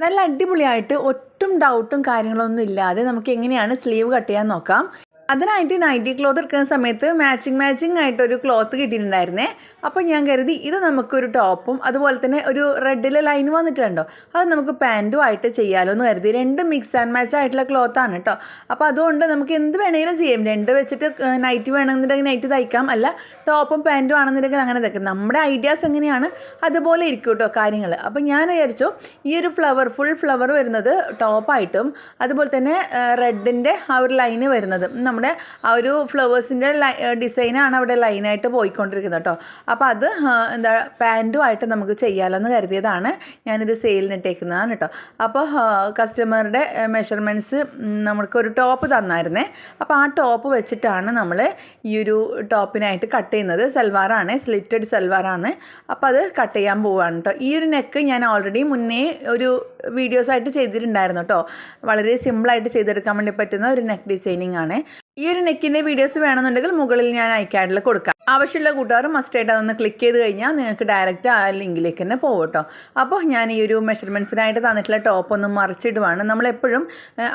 നല്ല അടിപൊളിയായിട്ട് ഒട്ടും ഡൗട്ടും കാര്യങ്ങളൊന്നും ഇല്ലാതെ നമുക്ക് എങ്ങനെയാണ് സ്ലീവ് കട്ട് ചെയ്യാൻ നോക്കാം. അതിനായിട്ട് നൈറ്റി ക്ലോത്ത് എടുക്കുന്ന സമയത്ത് മാച്ചിങ് മാച്ചിങ് ആയിട്ട് ഒരു ക്ലോത്ത് കിട്ടിയിട്ടുണ്ടായിരുന്നേ. അപ്പോൾ ഞാൻ കരുതി ഇത് നമുക്കൊരു ടോപ്പും അതുപോലെ തന്നെ ഒരു റെഡിലെ ലൈൻ വന്നിട്ടുണ്ടോ? അത് നമുക്ക് പാന്റും ആയിട്ട് ചെയ്യാമല്ലോ എന്ന് കരുതി. രണ്ട് മിക്സ് ആൻഡ് മാച്ച് ആയിട്ടുള്ള ക്ലോത്താണ് കേട്ടോ അപ്പോൾ അതുകൊണ്ട് നമുക്ക് എന്ത് വേണമെങ്കിലും ചെയ്യാം. രണ്ട് വെച്ചിട്ട് നൈറ്റ് വേണമെന്നുണ്ടെങ്കിൽ നൈറ്റ് തയ്ക്കാം. അല്ല ടോപ്പും പാന്റും ആണെന്നുണ്ടെങ്കിൽ അങ്ങനെ തയ്ക്കാം. നമ്മുടെ ഐഡിയാസ് എങ്ങനെയാണ്? അതുപോലെ ഇരിക്കും കേട്ടോ കാര്യങ്ങൾ അപ്പോൾ ഞാൻ വിചാരിച്ചു ഈ ഒരു ഫ്ലവർ ഫുൾ ഫ്ലവർ വരുന്നത് ടോപ്പായിട്ടും അതുപോലെ തന്നെ റെഡിന്റെ ആ ഒരു ലൈന് വരുന്നത്. നമ്മുടെ ആ ഒരു ഫ്ലവേഴ്സിന്റെ ഡിസൈനാണ് അവിടെ ലൈനായിട്ട് പോയിക്കൊണ്ടിരിക്കുന്നത് കേട്ടോ. അപ്പോൾ അത് എന്താ പാന്റുമായിട്ട് നമുക്ക് ചെയ്യാമല്ലോ എന്ന് കരുതിയതാണ് ഞാനിത് സെയിലിനിട്ടേക്കുന്നതാണ് കേട്ടോ. അപ്പോൾ കസ്റ്റമറുടെ മെഷർമെന്റ്സ് നമുക്കൊരു ടോപ്പ് തന്നായിരുന്നേ. അപ്പോൾ ആ ടോപ്പ് വെച്ചിട്ടാണ് നമ്മൾ ഈ ഒരു ടോപ്പിനായിട്ട് കട്ട് ചെയ്യുന്നത്. സൽവാറാണ് സ്ലിറ്റഡ് സൽവാറാണ്. അപ്പോൾ അത് കട്ട് ചെയ്യാൻ പോവുകയാണ് കേട്ടോ. ഈ ഒരു നെക്ക് ഞാൻ ഓൾറെഡി മുന്നേ ഒരു വീഡിയോസായിട്ട് ചെയ്തിട്ടുണ്ടായിരുന്നു കേട്ടോ വളരെ സിമ്പിളായിട്ട് ചെയ്തെടുക്കാൻ വേണ്ടി പറ്റുന്ന ഒരു നെക്ക് ഡിസൈനിങ് ആണ് ഈ ഒരു നെക്കിന്റെ വീഡിയോസ് വേണമെന്നുണ്ടെങ്കിൽ മുകളിൽ ഞാൻ ഐക്കാഡിൽ കൊടുക്കാം. ആവശ്യമുള്ള കൂട്ടുകാർ മസ്റ്റായിട്ട് അതൊന്ന് ക്ലിക്ക് ചെയ്ത് കഴിഞ്ഞാൽ നിങ്ങൾക്ക് ഡയറക്റ്റ് ആ ലിങ്കിലേക്ക് തന്നെ പോകും കേട്ടോ. അപ്പോൾ ഞാൻ ഈ ഒരു മെഷർമെന്റ്സിനായിട്ട് തന്നിട്ടുള്ള ടോപ്പ് ഒന്ന് മറിച്ചിടുവാണ്. നമ്മളെപ്പോഴും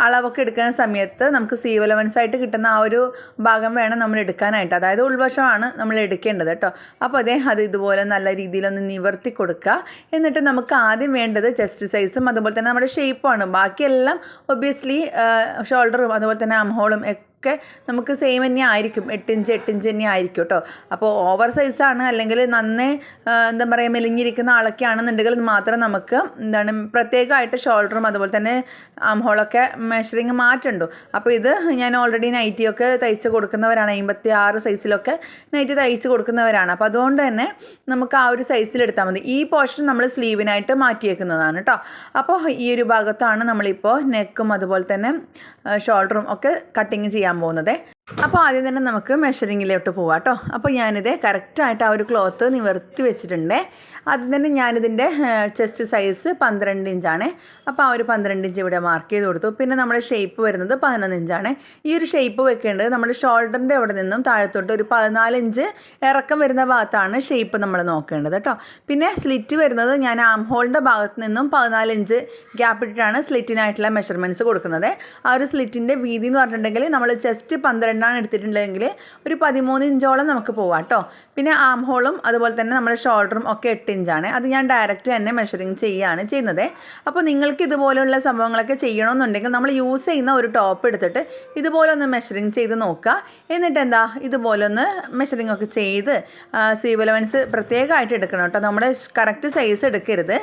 അളവൊക്കെ എടുക്കുന്ന സമയത്ത് നമുക്ക് സീവ് ആയിട്ട് കിട്ടുന്ന ആ ഒരു ഭാഗം വേണം നമ്മൾ എടുക്കാനായിട്ട്. അതായത് ഉൾവശമാണ് നമ്മൾ എടുക്കേണ്ടത് കേട്ടോ. അപ്പോൾ അതേ അത് ഇതുപോലെ നല്ല രീതിയിലൊന്ന് നിവർത്തി കൊടുക്കുക. എന്നിട്ട് നമുക്ക് ആദ്യം വേണ്ടത് ചെസ്റ്റ് സൈസും അതുപോലെ തന്നെ നമ്മുടെ ഷേപ്പുമാണ് ബാക്കിയെല്ലാം ഒബ്വിയസ്ലി ഷോൾഡറും അതുപോലെ തന്നെ അംഹോളും നമുക്ക് സെയിം തന്നെ ആയിരിക്കും. എട്ടിഞ്ച് എട്ടിഞ്ച് തന്നെ ആയിരിക്കും കേട്ടോ അപ്പോൾ ഓവർ സൈസാണ് അല്ലെങ്കിൽ നന്നേ എന്താ പറയുക മെലിഞ്ഞിരിക്കുന്ന ആളൊക്കെ ആണെന്നുണ്ടെങ്കിൽ മാത്രം നമുക്ക് എന്താണ് പ്രത്യേകമായിട്ട് ഷോൾഡറും അതുപോലെ തന്നെ ആംഹോളൊക്കെ മെഷറിങ് മാറ്റുണ്ടോ? അപ്പോൾ ഇത് ഞാൻ ഓൾറെഡി നൈറ്റിയൊക്കെ തയ്ച്ച് കൊടുക്കുന്നവരാണ്. അമ്പത്തി ആറ് സൈസിലൊക്കെ നൈറ്റി തയ്ച്ച് കൊടുക്കുന്നവരാണ്. അപ്പോൾ അതുകൊണ്ട് തന്നെ നമുക്ക് ആ ഒരു സൈസിലെടുത്താൽ മതി. ഈ പോർഷൻ നമ്മൾ സ്ലീവിനായിട്ട് മാറ്റിയേക്കുന്നതാണ് കേട്ടോ അപ്പോൾ ഈ ഒരു ഭാഗത്താണ് നമ്മളിപ്പോൾ നെക്കും അതുപോലെ തന്നെ ഷോൾഡറും ഒക്കെ കട്ടിങ് ചെയ്യാൻ പോകുന്നത്. അപ്പോൾ ആദ്യം തന്നെ നമുക്ക് മെഷറിങ്ങിലോട്ട് പോവാം കേട്ടോ അപ്പോൾ ഞാനിത് കറക്റ്റായിട്ട് ആ ഒരു ക്ലോത്ത് നിവർത്തി വെച്ചിട്ടുണ്ട്. ആദ്യം തന്നെ ഞാനിതിന്റെ ചെസ്റ്റ് സൈസ് പന്ത്രണ്ട് ഇഞ്ചാണ് അപ്പോൾ ആ ഒരു പന്ത്രണ്ട് ഇഞ്ച് ഇവിടെ മാർക്ക് ചെയ്ത് കൊടുത്തു. പിന്നെ നമ്മുടെ ഷേപ്പ് വരുന്നത് പതിനൊന്ന് ഇഞ്ചാണ് ഈ ഒരു ഷേപ്പ് വെക്കേണ്ടത് നമ്മുടെ ഷോൾഡറിന്റെ അവിടെ നിന്നും താഴത്തോട്ട് ഒരു പതിനാല് ഇഞ്ച് ഇറക്കം വരുന്ന ഭാഗത്താണ് ഷേപ്പ് നമ്മൾ നോക്കേണ്ടത് കേട്ടോ പിന്നെ സ്ലിറ്റ് വരുന്നത് ഞാൻ ആം ഹോളിന്റെ ഭാഗത്ത് നിന്നും പതിനാല് ഇഞ്ച് ഗ്യാപ്പ് ഇട്ടിട്ടാണ് സ്ലിറ്റിനായിട്ടുള്ള മെഷർമെന്റ്സ് കൊടുക്കുന്നത്. ആ ഒരു സ്ലിറ്റിന്റെ വീതി എന്ന് പറഞ്ഞിട്ടുണ്ടെങ്കിൽ നമ്മൾ ചെസ്റ്റ് പന്ത്രണ്ടാണ് എടുത്തിട്ടുണ്ടെങ്കിൽ ഒരു പതിമൂന്ന് ഇഞ്ചോളം നമുക്ക് പോവാം കേട്ടോ. പിന്നെ ആം ഹോളും അതുപോലെ തന്നെ നമ്മുടെ ഷോൾഡറും ഒക്കെ എട്ട് ഇഞ്ചാണ്. അത് ഞാൻ ഡയറക്റ്റ് തന്നെ മെഷറിങ് ചെയ്യുകയാണ് ചെയ്യുന്നത്. അപ്പോൾ നിങ്ങൾക്ക് ഇതുപോലെയുള്ള സംഭവങ്ങളൊക്കെ ചെയ്യണമെന്നുണ്ടെങ്കിൽ നമ്മൾ യൂസ് ചെയ്യുന്ന ഒരു ടോപ്പ് എടുത്തിട്ട് ഇതുപോലെ ഒന്ന് മെഷറിങ് ചെയ്ത് നോക്കുക. എന്നിട്ട് എന്താ? ഇതുപോലെ ഒന്ന് മെഷറിങ് ഒക്കെ ചെയ്ത് സീവ് എലവൻസ് പ്രത്യേകമായിട്ട് എടുക്കണം കേട്ടോ. നമ്മുടെ കറക്റ്റ് സൈസ് എടുക്കരുത്.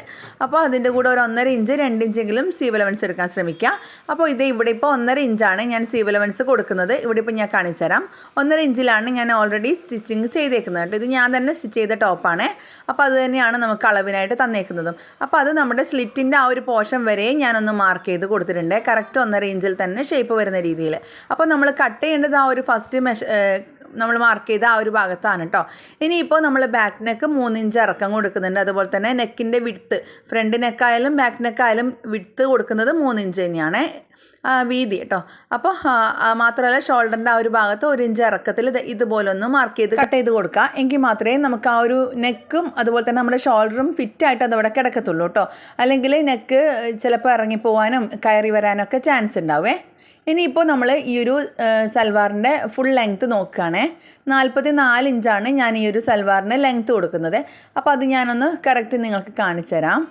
അപ്പോൾ അതിന്റെ കൂടെ ഒരു ഒന്നര ഇഞ്ച് രണ്ട് ഇഞ്ചെങ്കിലും സീവ് എലവൻസ് എടുക്കാൻ ശ്രമിക്കുക. അപ്പോൾ ഇത് ഇവിടെ ഇപ്പോൾ ഒന്നര ഇഞ്ചാണ് ഞാൻ സീവ് എലവൻസ് കൊടുക്കുന്നത്. ഇവിടെ ഇപ്പോൾ ഞാൻ കാണിച്ചു തരാം. ഒന്നര ഇഞ്ചിലാണ് ഞാൻ ഓൾറെഡി സ്റ്റിച്ചിങ് ചെയ്തേക്കുന്നത് കേട്ടോ. ഇത് ഞാൻ തന്നെ സ്റ്റിച്ച് ചെയ്ത ടോപ്പാണ് അപ്പോൾ അത് തന്നെയാണ് നമുക്ക് അളവിനായിട്ട് തന്നേക്കുന്നതും. അപ്പോൾ അത് നമ്മുടെ സ്ലിറ്റിന്റെ ആ ഒരു പോർഷൻ വരെ ഞാനൊന്ന് മാർക്ക് ചെയ്ത് കൊടുത്തിട്ടുണ്ട്. കറക്റ്റ് ഒന്നര ഇഞ്ചിൽ തന്നെ ഷേപ്പ് വരുന്ന രീതിയിൽ. അപ്പോൾ നമ്മൾ കട്ട് ചെയ്യേണ്ടത് ആ ഒരു ഫസ്റ്റ് മെഷ നമ്മൾ മാർക്ക് ചെയ്ത ആ ഒരു ഭാഗത്താണ് കേട്ടോ. ഇനിയിപ്പോൾ നമ്മൾ ബാക്ക് നെക്ക് മൂന്ന് ഇഞ്ച് ഇറക്കം കൊടുക്കുന്നുണ്ട്. അതുപോലെ തന്നെ നെക്കിന്റെ വിടുത്ത് ഫ്രണ്ട് നെക്കായാലും ബാക്ക് നെക്കായാലും വിടുത്ത് കൊടുക്കുന്നത് മൂന്ന് ഇഞ്ച് തന്നെയാണ്. വീതി കേട്ടോ അപ്പോൾ മാത്രമല്ല ഷോൾഡറിന്റെ ആ ഒരു ഭാഗത്ത് ഒരു ഇഞ്ച് ഇറക്കത്തിൽ ഇതുപോലൊന്ന് മാർക്ക് ചെയ്ത് കട്ട് ചെയ്ത് കൊടുക്കുക എങ്കിൽ മാത്രമേ നമുക്ക് ആ ഒരു നെക്കും അതുപോലെ തന്നെ നമ്മുടെ ഷോൾഡറും ഫിറ്റ് ഫിറ്റായിട്ട് അതവിടെ കിടക്കത്തുള്ളൂ കേട്ടോ അല്ലെങ്കിൽ നെക്ക് ചിലപ്പോൾ ഇറങ്ങിപ്പോവാനും കയറി വരാനൊക്കെ ചാൻസ് ഉണ്ടാവേ. ഇനിയിപ്പോൾ നമ്മൾ ഈ ഒരു സൽവാറിന്റെ ഫുൾ ലെങ്ത്ത് നോക്കുകയാണേ. നാൽപ്പത്തി നാല് ഇഞ്ചാണ് ഞാൻ ഈ ഒരു സൽവാറിന്റെ ലെങ്ത്ത് കൊടുക്കുന്നത്. അപ്പോൾ അത് ഞാനൊന്ന് കറക്റ്റ് നിങ്ങൾക്ക് കാണിച്ചു തരാം.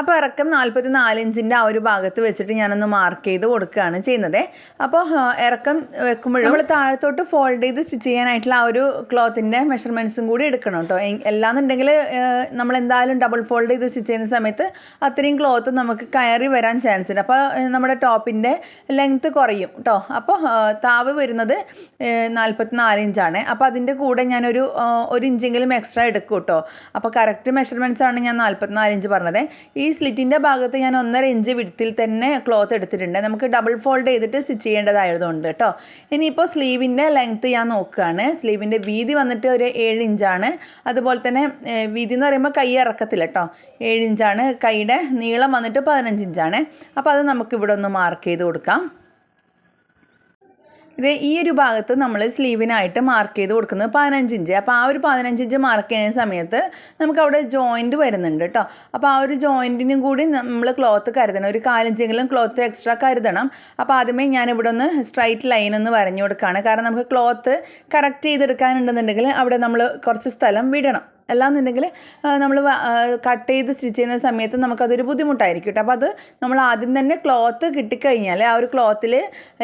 അപ്പോൾ ഇറക്കം നാൽപ്പത്തി നാല് ഇഞ്ചിന്റെ ആ ഒരു ഭാഗത്ത് വെച്ചിട്ട് ഞാനൊന്ന് മാർക്ക് ചെയ്ത് കൊടുക്കുകയാണ് ചെയ്യുന്നത്. അപ്പോൾ ഇറക്കം വെക്കുമ്പോഴും നമ്മൾ താഴത്തോട്ട് ഫോൾഡ് ചെയ്ത് സ്റ്റിച്ച് ചെയ്യാനായിട്ടുള്ള ആ ഒരു ക്ലോത്തിന്റെ മെഷർമെന്റ്സും കൂടി എടുക്കണം കേട്ടോ. എല്ലാന്നുണ്ടെങ്കിൽ നമ്മൾ എന്തായാലും ഡബിൾ ഫോൾഡ് ചെയ്ത് സ്റ്റിച്ച് ചെയ്യുന്ന സമയത്ത് അത്രയും ക്ലോത്ത് നമുക്ക് കയറി വരാൻ ചാൻസ് ഉണ്ട്. അപ്പോൾ നമ്മുടെ ടോപ്പിന്റെ ലെങ്ത്ത് കുറയും കേട്ടോ. അപ്പോൾ താവ് വരുന്നത് നാൽപ്പത്തി നാല് ഇഞ്ചാണ്. അപ്പോൾ അതിന്റെ കൂടെ ഞാനൊരു ഒരു ഇഞ്ചെങ്കിലും എക്സ്ട്രാ എടുക്കും കേട്ടോ. അപ്പോൾ കറക്റ്റ് മെഷർമെന്റ്സ് ആണ് ഞാൻ നാൽപ്പത്തിനാല് ഇഞ്ച് പറഞ്ഞത്. ഈ സ്ലിറ്റിന്റെ ഭാഗത്ത് ഞാൻ ഒന്നര ഇഞ്ച് വിടുത്തിൽ തന്നെ ക്ലോത്ത് എടുത്തിട്ടുണ്ട്. നമുക്ക് ഡബിൾ ഫോൾഡ് ചെയ്തിട്ട് സ്റ്റിച്ച് ചെയ്യേണ്ടതായതുകൊണ്ട് കേട്ടോ. ഇനിയിപ്പോൾ സ്ലീവിന്റെ ലെങ്ത്ത് ഞാൻ നോക്കുകയാണ്. സ്ലീവിന്റെ വീതി വന്നിട്ട് ഒരു ഏഴ് ഇഞ്ചാണ്. അതുപോലെ തന്നെ വീതി എന്ന് പറയുമ്പോൾ കൈ ഇറക്കത്തില്ല കേട്ടോ. ഏഴ് ഇഞ്ചാണ്. കൈയുടെ നീളം വന്നിട്ട് പതിനഞ്ച് ഇഞ്ചാണ്. അപ്പോൾ അത് നമുക്കിവിടെ ഒന്ന് മാർക്ക് ചെയ്ത് കൊടുക്കാം. ഇത് ഈ ഒരു ഭാഗത്ത് നമ്മൾ സ്ലീവിനായിട്ട് മാർക്ക് ചെയ്ത് കൊടുക്കുന്നത് പതിനഞ്ച് ഇഞ്ച് അപ്പോൾ ആ ഒരു പതിനഞ്ച് ഇഞ്ച് മാർക്ക് ചെയ്യുന്ന സമയത്ത് നമുക്ക് അവിടെ ജോയിന്റ് വരുന്നുണ്ട് കേട്ടോ അപ്പോൾ ആ ഒരു ജോയിന്റിനും കൂടി നമ്മൾ ക്ലോത്ത് കരുതണം. ഒരു കാലഞ്ചെങ്കിലും ക്ലോത്ത് എക്സ്ട്രാ കരുതണം. അപ്പോൾ ആദ്യമേ ഞാൻ ഇവിടെ ഒന്ന് സ്ട്രൈറ്റ് ലൈൻ ഒന്ന് വരഞ്ഞു കൊടുക്കുകയാണ് കാരണം നമുക്ക് ക്ലോത്ത് കറക്റ്റ് ചെയ്തെടുക്കാനുണ്ടെന്നുണ്ടെങ്കിൽ അവിടെ നമ്മൾ കുറച്ച് സ്ഥലം വിടണം. അല്ലാന്നുണ്ടെങ്കിൽ നമ്മൾ കട്ട് ചെയ്ത് സ്റ്റിച്ച് ചെയ്യുന്ന സമയത്ത് നമുക്കതൊരു ബുദ്ധിമുട്ടായിരിക്കും കേട്ടോ. അപ്പോൾ അത് നമ്മൾ ആദ്യം തന്നെ ക്ലോത്ത് കിട്ടിക്കഴിഞ്ഞാൽ ആ ഒരു ക്ലോത്തിൽ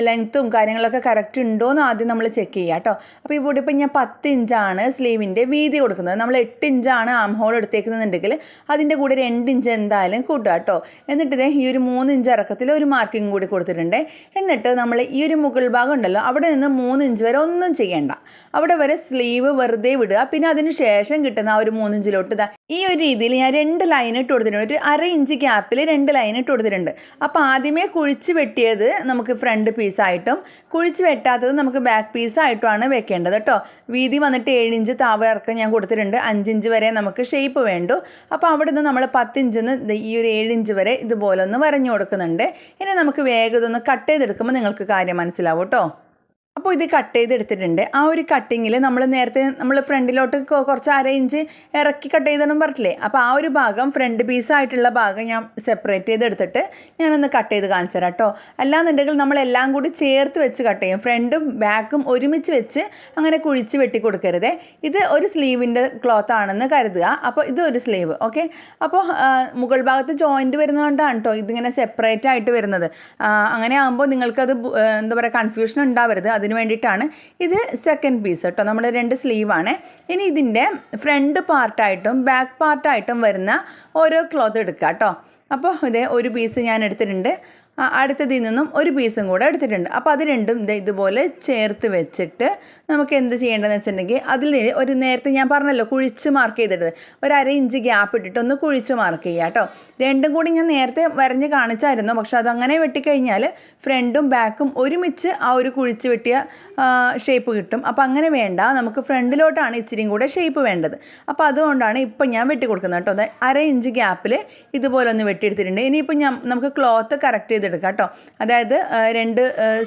ലെങ്ത്തും കാര്യങ്ങളൊക്കെ കറക്റ്റ് ഉണ്ടോ എന്ന് ആദ്യം നമ്മൾ ചെക്ക് ചെയ്യുക കേട്ടോ. അപ്പോൾ ഇവിടെ ഇപ്പോൾ ഞാൻ പത്ത് ഇഞ്ചാണ് സ്ലീവിന്റെ വീതി കൊടുക്കുന്നത്. നമ്മൾ എട്ട് ഇഞ്ചാണ് ആം ഹോൾ എടുത്തേക്കുന്നുണ്ടെങ്കിൽ അതിന്റെ കൂടെ രണ്ട് ഇഞ്ച് എന്തായാലും കൂട്ടുക കേട്ടോ. എന്നിട്ട് ഇതേ ഈ ഒരു മൂന്ന് ഇഞ്ച് ഇറക്കത്തിൽ ഒരു മാർക്കിംഗ് കൂടി കൊടുത്തിട്ടുണ്ട്. എന്നിട്ട് നമ്മൾ ഈ ഒരു മുകൾ ഭാഗം ഉണ്ടല്ലോ അവിടെ നിന്ന് മൂന്ന് ഇഞ്ച് വരെ ഒന്നും ചെയ്യേണ്ട. അവിടെ വരെ സ്ലീവ് വെറുതെ വിടുക. പിന്നെ അതിന് ശേഷം കിട്ടുന്ന ആ ഒരു മൂന്നിഞ്ചിലോട്ട് ഇതാ. ഈ ഒരു രീതിയിൽ ഞാൻ രണ്ട് ലൈൻ ഇട്ട് കൊടുത്തിട്ടുണ്ട്. ഒരു അര ഇഞ്ച് ഗ്യാപ്പിൽ രണ്ട് ലൈൻ ഇട്ട് കൊടുത്തിട്ടുണ്ട്. അപ്പോൾ ആദ്യമേ കുഴിച്ച് വെട്ടിയത് നമുക്ക് ഫ്രണ്ട് പീസായിട്ടും കുഴിച്ച് വെട്ടാത്തത് നമുക്ക് ബാക്ക് പീസായിട്ടുമാണ് വെക്കേണ്ടത് കേട്ടോ വീതി വന്നിട്ട് ഏഴ് ഇഞ്ച് താവ ഇറക്കം ഞാൻ കൊടുത്തിട്ടുണ്ട്. അഞ്ച് ഇഞ്ച് വരെ നമുക്ക് ഷേപ്പ് വേണ്ടു. അപ്പോൾ അവിടെ നിന്ന് നമ്മൾ പത്തിഞ്ചിന്ന് ഈ ഒരു ഏഴ് ഇഞ്ച് വരെ ഇതുപോലെ ഒന്ന് വരഞ്ഞു കൊടുക്കുന്നുണ്ട്. ഇനി നമുക്ക് വേഗം ഒന്ന് കട്ട് ചെയ്തെടുക്കുമ്പോൾ നിങ്ങൾക്ക് കാര്യം മനസ്സിലാവും കേട്ടോ അപ്പോൾ ഇത് കട്ട് ചെയ്തെടുത്തിട്ടുണ്ട്. ആ ഒരു കട്ടിങ്ങിൽ നമ്മൾ നേരത്തെ നമ്മൾ ഫ്രണ്ടിലോട്ട് കുറച്ച് അര ഇഞ്ച് ഇറക്കി കട്ട് ചെയ്തെന്നും പറഞ്ഞില്ലേ അപ്പോൾ ആ ഒരു ഭാഗം ഫ്രണ്ട് പീസായിട്ടുള്ള ഭാഗം ഞാൻ സെപ്പറേറ്റ് ചെയ്തെടുത്തിട്ട് ഞാനൊന്ന് കട്ട് ചെയ്ത് കാണിച്ചു തരാം കേട്ടോ അല്ലാന്നുണ്ടെങ്കിൽ നമ്മളെല്ലാം കൂടി ചേർത്ത് വെച്ച് കട്ട് ചെയ്യും. ഫ്രണ്ടും ബാക്കും ഒരുമിച്ച് വെച്ച് അങ്ങനെ കുഴിച്ച് വെട്ടി കൊടുക്കരുതേ. ഇത് ഒരു സ്ലീവിന്റെ ക്ലോത്ത് ആണെന്ന് കരുതുക. അപ്പോൾ ഇത് ഒരു സ്ലീവ് ഓക്കെ? അപ്പോൾ മുകൾ ഭാഗത്ത് ജോയിന്റ് വരുന്നതുകൊണ്ടാണ് കേട്ടോ ഇതിങ്ങനെ സെപ്പറേറ്റ് ആയിട്ട് വരുന്നത്. അങ്ങനെ ആകുമ്പോൾ നിങ്ങൾക്കത് എന്താ പറയുക കൺഫ്യൂഷൻ ഉണ്ടാവരുത്. അതിന് വേണ്ടിയിട്ടാണ് ഇത് സെക്കൻഡ് പീസ് കേട്ടോ നമ്മൾ രണ്ട് സ്ലീവാണ് ഇനി ഇതിന്റെ ഫ്രണ്ട് പാർട്ടായിട്ടും ബാക്ക് പാർട്ടായിട്ടും വരുന്ന ഓരോ ക്ലോത്ത് എടുക്കുക കേട്ടോ അപ്പോൾ ഇതേ ഒരു പീസ് ഞാൻ എടുത്തിട്ടുണ്ട്. അടുത്തതിൽ നിന്നും ഒരു പീസും കൂടെ എടുത്തിട്ടുണ്ട്. അപ്പോൾ അത് രണ്ടും ഇതുപോലെ ചേർത്ത് വെച്ചിട്ട് നമുക്ക് എന്ത് ചെയ്യേണ്ടതെന്ന് വെച്ചിട്ടുണ്ടെങ്കിൽ അതിൽ ഒരു നേരത്തെ ഞാൻ പറഞ്ഞല്ലോ കുഴിച്ച് മാർക്ക് ചെയ്തിട്ട് ഒരു അര ഇഞ്ച് ഗ്യാപ്പ് ഇട്ടിട്ട് ഒന്ന് കുഴിച്ച് മാർക്ക് ചെയ്യുക കേട്ടോ. രണ്ടും കൂടി ഞാൻ നേരത്തെ വരഞ്ഞ് കാണിച്ചായിരുന്നു. പക്ഷെ അതങ്ങനെ വെട്ടിക്കഴിഞ്ഞാൽ ഫ്രണ്ടും ബാക്കും ഒരുമിച്ച് ആ ഒരു കുഴിച്ച് വെട്ടിയ ഷേപ്പ് കിട്ടും. അപ്പോൾ അങ്ങനെ വേണ്ട. നമുക്ക് ഫ്രണ്ടിലോട്ടാണ് ഇച്ചിരിയും കൂടെ ഷേപ്പ് വേണ്ടത്. അപ്പോൾ അതുകൊണ്ടാണ് ഇപ്പം ഞാൻ വെട്ടി കൊടുക്കുന്നത് കേട്ടോ അര ഇഞ്ച് ഗ്യാപ്പിൽ ഇതുപോലെ ഒന്ന് വെട്ടിയെടുത്തിട്ടുണ്ട്. ഇനിയിപ്പോൾ ഞാൻ നമുക്ക് ക്ലോത്ത് കറക്റ്റ് ചെയ്തെടുക്കാം കേട്ടോ. അതായത് രണ്ട്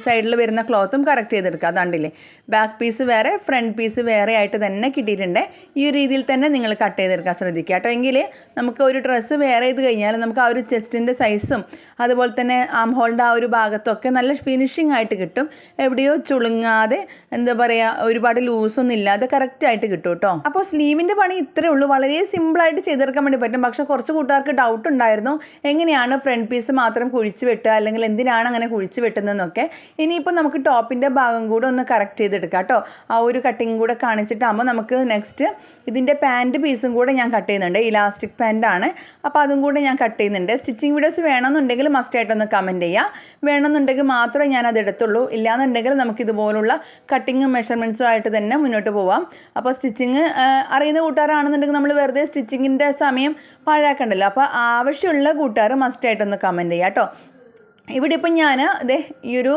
സൈഡിൽ വരുന്ന ക്ലോത്തും കറക്റ്റ് ചെയ്തെടുക്കുക. അതാണ്ടില്ലേ? ബാക്ക് പീസ് വേറെ ഫ്രണ്ട് പീസ് വേറെ ആയിട്ട് തന്നെ കിട്ടിയിട്ടുണ്ട്. ഈ രീതിയിൽ തന്നെ നിങ്ങൾ കട്ട് ചെയ്തെടുക്കാൻ ശ്രദ്ധിക്കുക കേട്ടോ. എങ്കിൽ നമുക്ക് ഒരു ഡ്രസ്സ് വേറെ ചെയ്ത് കഴിഞ്ഞാൽ നമുക്ക് ആ ഒരു ചെസ്റ്റിന്റെ സൈസും അതുപോലെ തന്നെ ആം ഹോളിന്റെ ആ ഒരു ഭാഗത്തൊക്കെ നല്ല ഫിനിഷിംഗ് ആയിട്ട് കിട്ടും. എവിടെയോ ചുളുങ്ങാതെ എന്താ പറയുക ഒരുപാട് ലൂസൊന്നും ഇല്ലാതെ കറക്റ്റ് ആയിട്ട് കിട്ടും കേട്ടോ. അപ്പോൾ സ്ലീവിന്റെ പണി ഇത്രയേ ഉള്ളൂ. വളരെ സിമ്പിളായിട്ട് ചെയ്തെടുക്കാൻ വേണ്ടി പറ്റും. പക്ഷേ കുറച്ച് കൂട്ടുകാർക്ക് ഡൗട്ട് ഉണ്ടായിരുന്നു. എങ്ങനെയാണ് ഫ്രണ്ട് പീസ് മാത്രം കുഴിച്ച് വെട്ടുക അല്ലെങ്കിൽ എന്തിനാണ് അങ്ങനെ കുഴിച്ച് വെട്ടുന്നതെന്നൊക്കെ ഇനിയിപ്പോൾ നമുക്ക് ടോപ്പിന്റെ ഭാഗം കൂടെ ഒന്ന് കറക്റ്റ് ചെയ്തെടുക്കാം കേട്ടോ. ആ ഒരു കട്ടിങ് കൂടെ കാണിച്ചിട്ടാകുമ്പോൾ നമുക്ക് നെക്സ്റ്റ് ഇതിന്റെ പാന്റ് പീസും കൂടെ ഞാൻ കട്ട് ചെയ്യുന്നുണ്ട്. ഇലാസ്റ്റിക് പാന്റാണ് അപ്പോൾ അതും കൂടെ ഞാൻ കട്ട് ചെയ്യുന്നുണ്ട്. സ്റ്റിച്ചിങ് വീഡിയോസ് വേണമെന്നുണ്ടെങ്കിൽ മസ്റ്റ് മസ്റ്റായിട്ടൊന്ന് കമന്റ് ചെയ്യുക വേണമെന്നുണ്ടെങ്കിൽ മാത്രമേ ഞാൻ അത് എടുത്തുള്ളൂ. ഇല്ലാന്നുണ്ടെങ്കിൽ നമുക്ക് ഇതുപോലുള്ള കട്ടിങ്ങും മെഷർമെന്റ്സും ആയിട്ട് തന്നെ മുന്നോട്ട് പോവാം. അപ്പോൾ സ്റ്റിച്ചിങ് അറിയുന്ന കൂട്ടുകാരാണെന്നുണ്ടെങ്കിൽ നമ്മൾ വെറുതെ സ്റ്റിച്ചിങ്ങിന്റെ സമയം പാഴാക്കണ്ടല്ലോ. അപ്പോൾ ആവശ്യമുള്ള കൂട്ടുകാർ മസ്റ്റായിട്ടൊന്ന് കമന്റ് ചെയ്യാം കേട്ടോ. ഇവിടെ ഇപ്പം ഞാൻ ഇതേ ഈ ഒരു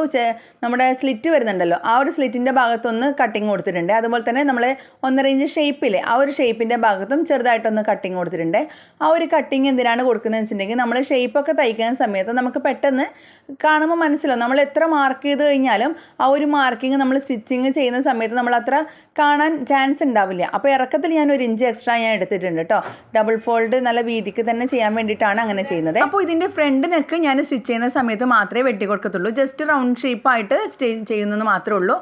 നമ്മുടെ സ്ലിറ്റ് വരുന്നുണ്ടല്ലോ. ആ ഒരു സ്ലിറ്റിന്റെ ഭാഗത്തൊന്ന് കട്ടിങ് കൊടുത്തിട്ടുണ്ട്. അതുപോലെ തന്നെ നമ്മൾ ഒന്നര ഇഞ്ച് ഷേപ്പിലെ ആ ഒരു ഷേപ്പിന്റെ ഭാഗത്തും ചെറുതായിട്ടൊന്ന് കട്ടിങ് കൊടുത്തിട്ടുണ്ട്. ആ ഒരു കട്ടിങ് എന്തിനാണ് കൊടുക്കുന്നതെന്ന് വെച്ചിട്ടുണ്ടെങ്കിൽ നമ്മൾ ഷേപ്പൊക്കെ തയ്ക്കുന്ന സമയത്ത് നമുക്ക് പെട്ടെന്ന് കാണുമ്പോൾ മനസ്സിലാവും. നമ്മൾ എത്ര മാർക്ക് ചെയ്ത് കഴിഞ്ഞാലും ആ ഒരു മാർക്കിങ് നമ്മൾ സ്റ്റിച്ചിങ് ചെയ്യുന്ന സമയത്ത് നമ്മൾ അത്ര കാണാൻ ചാൻസ് ഉണ്ടാവില്ല. അപ്പോൾ ഇറക്കത്തിൽ ഞാൻ ഒരു ഇഞ്ച് എക്സ്ട്രാ ഞാൻ എടുത്തിട്ടുണ്ട് കേട്ടോ. ഡബിൾ ഫോൾഡ് നല്ല വീതിക്ക് തന്നെ ചെയ്യാൻ വേണ്ടിയിട്ടാണ് അങ്ങനെ ചെയ്യുന്നത്. അപ്പോൾ ഇതിന്റെ ഫ്രണ്ട് നെക്ക് ഞാൻ സ്റ്റിച്ച് ചെയ്യുന്ന സമയത്ത് മാത്രമേ വെട്ടി കൊടുക്കത്തുള്ളൂ ജസ്റ്റ് റൗണ്ട് ഷേപ്പായിട്ട് സ്റ്റേ ചെയ്യുന്നത് മാത്രമേ ഉള്ളൂ.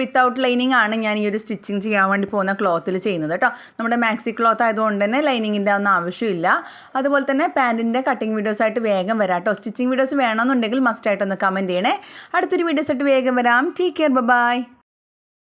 വിത്തൗട്ട് ലൈനിങ് ആണ് ഞാൻ ഈ ഒരു സ്റ്റിച്ചിങ് ചെയ്യാൻ വേണ്ടി പോകുന്ന ക്ലോത്തിൽ ചെയ്യുന്നത് കേട്ടോ നമ്മുടെ മാക്സി ക്ലോത്ത് ആയതുകൊണ്ട് തന്നെ ലൈനിങ്ങിന്റെ ഒന്നും ആവശ്യമില്ല. അതുപോലെ തന്നെ പാന്റിന്റെ കട്ടിങ് വീഡിയോസ് ആയിട്ട് വേഗം വരാം കേട്ടോ സ്റ്റിച്ചിങ് വീഡിയോസ് വേണമെന്നുണ്ടെങ്കിൽ മസ്റ്റായിട്ടൊന്ന് കമന്റ് ചെയ്യണേ. അടുത്തൊരു വീഡിയോസ് ആയിട്ട് വേഗം വരാം. Take care bye